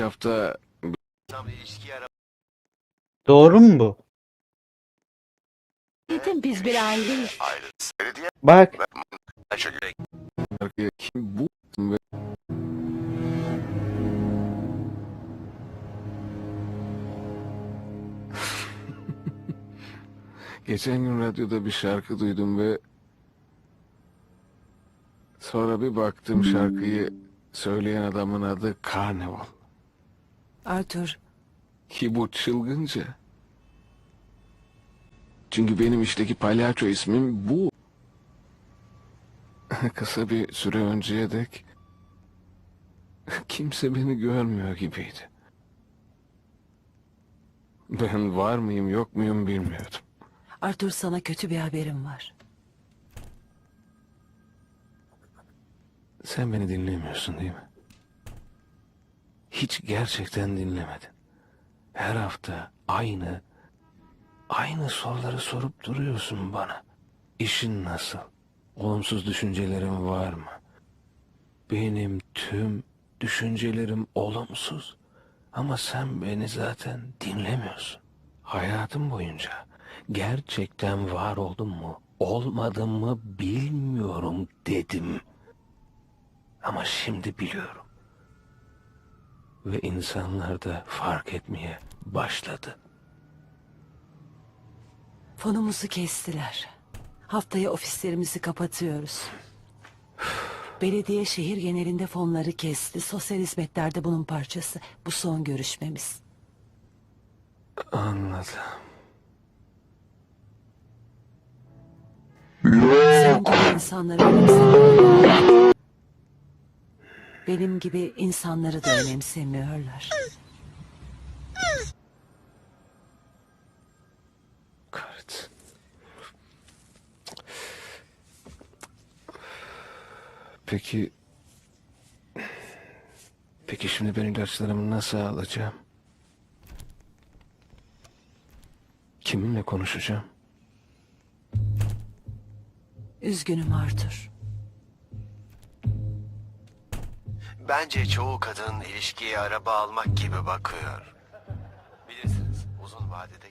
hafta Doğru mu bu? Dedim biz bir aileyiz. Bak şarkıya kim bu Geçen gün radyoda bir şarkı duydum ve sonra bir baktım şarkıyı söyleyen adamın adı Carnival. Arthur, Ki bu çılgınca. Çünkü benim işteki palyaço ismim bu. Kısa bir süre önceye dek kimse beni görmüyor gibiydi. Ben var mıyım yok muyum bilmiyordum. Arthur sana kötü bir haberim var. Sen beni dinlemiyorsun değil mi? Hiç gerçekten dinlemedin. Her hafta aynı, aynı soruları sorup duruyorsun bana. İşin nasıl? Olumsuz düşüncelerin var mı? Benim tüm düşüncelerim olumsuz. Ama sen beni zaten dinlemiyorsun. Hayatım boyunca gerçekten var oldum mu, olmadım mı bilmiyorum dedim. Ama şimdi biliyorum. Ve insanlar da fark etmeye başladı. Fonumuzu kestiler. Haftaya ofislerimizi kapatıyoruz. Belediye şehir genelinde fonları kesti. Sosyal hizmetler de bunun parçası. Bu son görüşmemiz. Anladım. Sen gibi insanları. Benim gibi insanları da önemsemiyorlar. Kahretsin. Peki... Peki şimdi ben ilaçlarımı nasıl alacağım? Kiminle konuşacağım? Üzgünüm Arthur. Bence çoğu kadın ilişkiye araba almak gibi bakıyor. Bilirsiniz uzun vadedeki...